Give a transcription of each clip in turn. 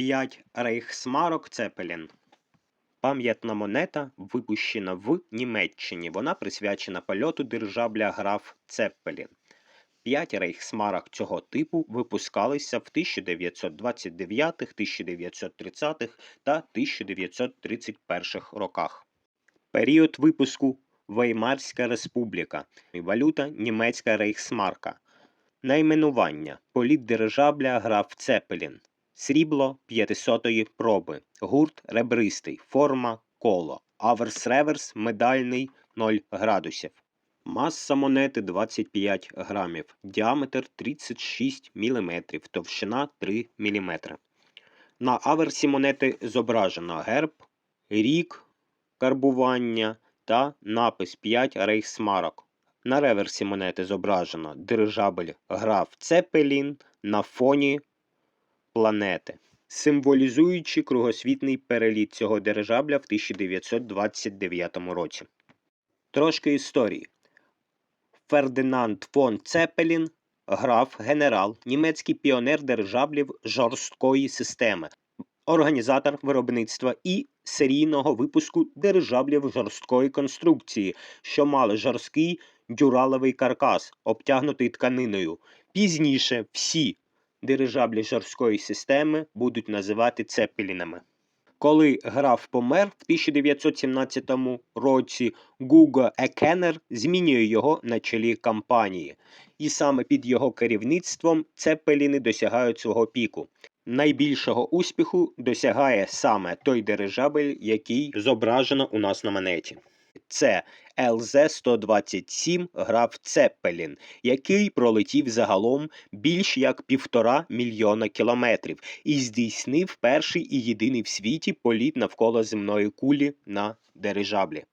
5 рейхсмарок Цепелін. Пам'ятна монета випущена в Німеччині. Вона присвячена польоту дирижабля граф Цеппелін. 5 рейхсмарок цього типу випускалися в 1929, 1930 та 1931 роках. Період випуску Веймарська республіка. Валюта німецька рейхсмарка. Найменування політ дирижабля граф Цепелін. Срібло 500-ї проби. Гурт ребристий. Форма коло. Аверс-реверс медальний 0 градусів. Маса монети 25 грамів. Діаметр 36 мм. Товщина 3 мм. На аверсі монети зображено герб, рік карбування та напис 5 рейхсмарок. На реверсі монети зображено дирижабель граф Цепелін на фоні планети, символізуючи кругосвітний переліт цього дирижабля в 1929 році. Трошки історії. Фердинанд фон Цепелін, граф, генерал, німецький піонер дирижаблів жорсткої системи, організатор виробництва і серійного випуску дирижаблів жорсткої конструкції, що мали жорсткий дюраловий каркас, обтягнутий тканиною. Пізніше всі дирижаблі жорсткої системи будуть називати цепелінами. Коли граф помер в 1917 році, Гуго Екенер змінює його на чолі кампанії, і саме під його керівництвом цепеліни досягають свого піку. Найбільшого успіху досягає саме той дирижабель, який зображено у нас на монеті. Це ЛЗ-127 граф Цеппелін, який пролетів загалом більш як півтора мільйона кілометрів і здійснив перший і єдиний в світі політ навколо земної кулі на дирижаблі.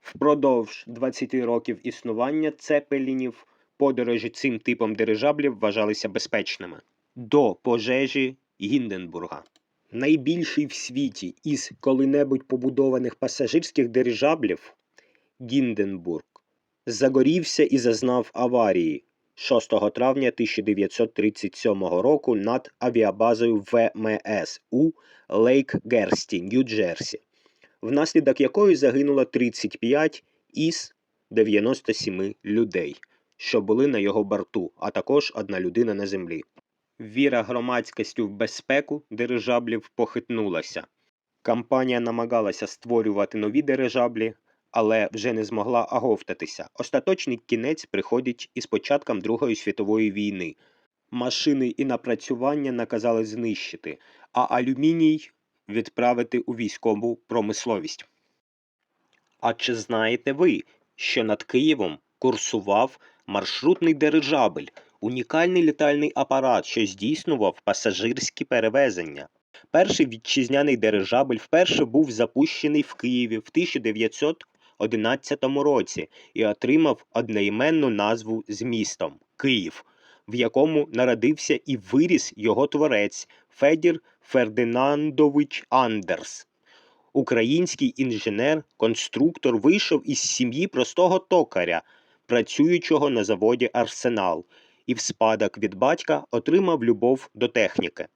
Впродовж 20 років існування Цепелінів подорожі цим типом дирижаблів вважалися безпечними. До пожежі Гінденбурга. Найбільший в світі із коли-небудь побудованих пасажирських дирижаблів Гінденбург загорівся і зазнав аварії 6 травня 1937 року над авіабазою ВМС у Лейк Герсті, Нью-Джерсі, внаслідок якої загинуло 35 із 97 людей, що були на його борту, а також одна людина на землі. Віра громадськості в безпеку дирижаблів похитнулася. Компанія намагалася створювати нові дирижаблі, але вже не змогла оговтатися. Остаточний кінець приходить із початком Другої світової війни. Машини і напрацювання наказали знищити, а алюміній відправити у військову промисловість. А чи знаєте ви, що над Києвом курсував маршрутний дирижабель, унікальний літальний апарат, що здійснював пасажирські перевезення? Перший вітчизняний дирижабель вперше був запущений в Києві в 1911 році і отримав одноіменну назву з містом Київ, в якому народився і виріс його творець Федір Фердинандович Андерс. Український інженер-конструктор вийшов із сім'ї простого токаря, працюючого на заводі Арсенал, і в спадок від батька отримав любов до техніки.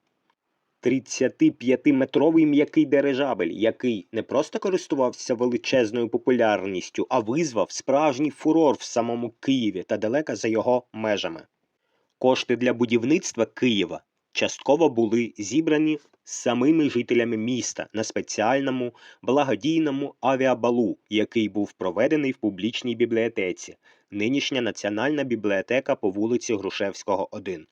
35-метровий м'який дирижабель, який не просто користувався величезною популярністю, а визвав справжній фурор в самому Києві та далеко за його межами. Кошти для будівництва Києва частково були зібрані самими жителями міста на спеціальному благодійному авіабалу, який був проведений в публічній бібліотеці, нинішня Національна бібліотека по вулиці Грушевського, 1.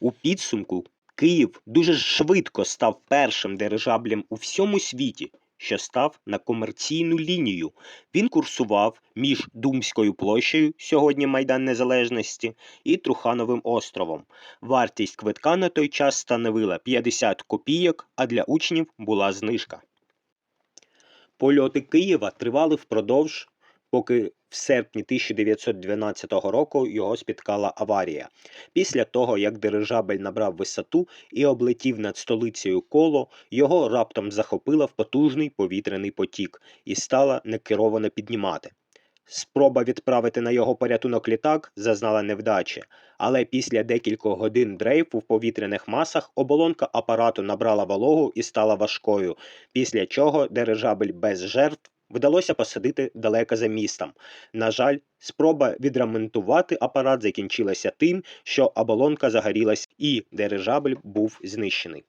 У підсумку Київ дуже швидко став першим дирижаблем у всьому світі, що став на комерційну лінію. Він курсував між Думською площею, сьогодні Майдан Незалежності, і Трухановим островом. Вартість квитка на той час становила 50 копійок, а для учнів була знижка. Польоти Києва тривали впродовж, поки в серпні 1912 року його спіткала аварія. Після того, як дирижабель набрав висоту і облетів над столицею коло, його раптом захопила в потужний повітряний потік і стала некеровано піднімати. Спроба відправити на його порятунок літак зазнала невдачі, але після декількох годин дрейфу в повітряних масах оболонка апарату набрала вологу і стала важкою, після чого дирижабель без жертв вдалося посадити далеко за містом. На жаль, спроба відремонтувати апарат закінчилася тим, що оболонка загорілась і дирижабель був знищений.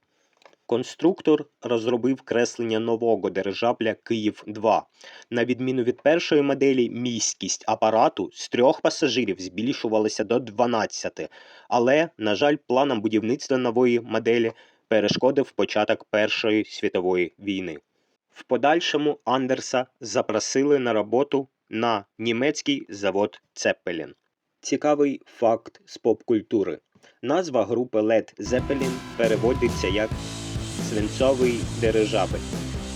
Конструктор розробив креслення нового дирижабля Київ-2. На відміну від першої моделі, міськість апарату з трьох пасажирів збільшувалася до 12, але, на жаль, планам будівництва нової моделі перешкодив початок Першої світової війни. В подальшому Андерса запросили на роботу на німецький завод Цеппелін. Цікавий факт з поп-культури. Назва групи Led Zeppelin переводиться як свинцовий дирижабель.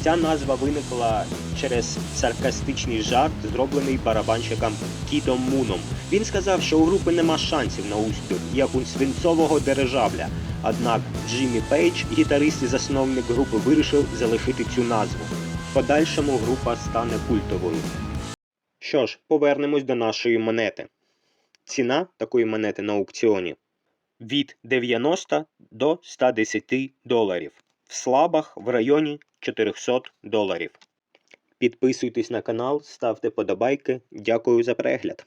Ця назва виникла через саркастичний жарт, зроблений барабанщиком Кітом Муном. Він сказав, що у групи нема шансів на успіх, як у свинцового дирижабля. Однак Джиммі Пейдж, гітарист і засновник групи, вирішив залишити цю назву. В подальшому група стане культовою. Що ж, повернемось до нашої монети. Ціна такої монети на аукціоні від 90 до 110 доларів. В слабах в районі 400 доларів. Підписуйтесь на канал, ставте подобайки. Дякую за перегляд.